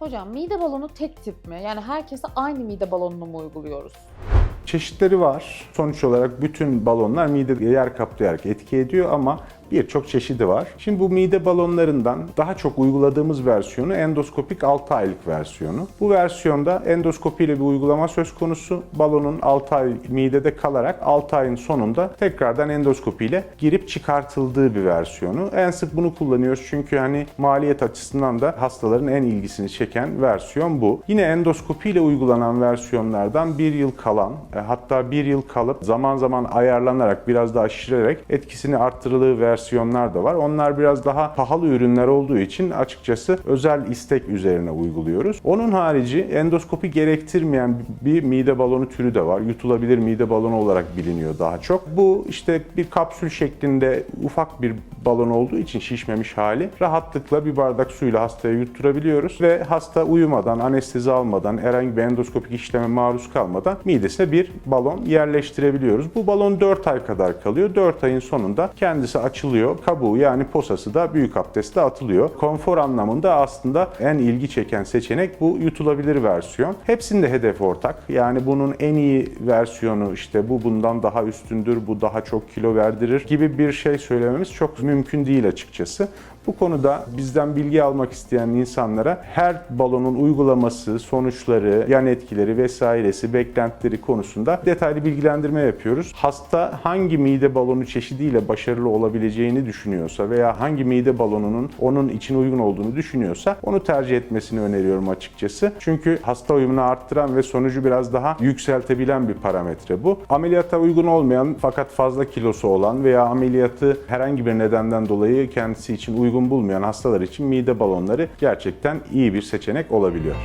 Hocam mide balonu tek tip mi? Yani herkese aynı mide balonunu mu uyguluyoruz? Çeşitleri var. Sonuç olarak bütün balonlar midede yer kaplayarak etki ediyor ama birçok çeşidi var. Şimdi bu mide balonlarından daha çok uyguladığımız versiyonu endoskopik 6 aylık versiyonu. Bu versiyonda endoskopi ile bir uygulama söz konusu. Balonun 6 ay midede kalarak 6 ayın sonunda tekrardan endoskopi ile girip çıkartıldığı bir versiyonu. En sık bunu kullanıyoruz çünkü hani maliyet açısından da hastaların en ilgisini çeken versiyon bu. Yine endoskopi ile uygulanan versiyonlardan bir yıl kalan, e, hatta bir yıl kalıp zaman zaman ayarlanarak biraz daha şişirerek etkisini arttırıldığı versiyonlar da var. Onlar biraz daha pahalı ürünler olduğu için açıkçası özel istek üzerine uyguluyoruz. Onun harici endoskopi gerektirmeyen bir mide balonu türü de var. Yutulabilir mide balonu olarak biliniyor daha çok. Bu işte bir kapsül şeklinde ufak bir balon olduğu için şişmemiş hali rahatlıkla bir bardak suyla hastaya yutturabiliyoruz ve hasta uyumadan, anestezi almadan, herhangi bir endoskopik işleme maruz kalmadan midesine bir balon yerleştirebiliyoruz. Bu balon 4 ay kadar kalıyor. 4 ayın sonunda kendisi açılıyor. Kabuğu yani posası da büyük abdestte atılıyor. Konfor anlamında aslında en ilgi çeken seçenek bu yutulabilir versiyon. Hepsinde hedef ortak. Yani bunun en iyi versiyonu işte bu bundan daha üstündür, bu daha çok kilo verdirir gibi bir şey söylememiz çok mümkün değil açıkçası. Bu konuda bizden bilgi almak isteyen insanlara her balonun uygulaması, sonuçları, yan etkileri vesairesi, beklentileri konusunda detaylı bilgilendirme yapıyoruz. Hasta hangi mide balonu çeşidiyle başarılı olabileceğini düşünüyorsa veya hangi mide balonunun onun için uygun olduğunu düşünüyorsa onu tercih etmesini öneriyorum açıkçası. Çünkü hasta uyumunu arttıran ve sonucu biraz daha yükseltebilen bir parametre bu. Ameliyata uygun olmayan fakat fazla kilosu olan veya ameliyatı herhangi bir nedenden dolayı kendisi için uygun bulmayan hastalar için mide balonları gerçekten iyi bir seçenek olabiliyor.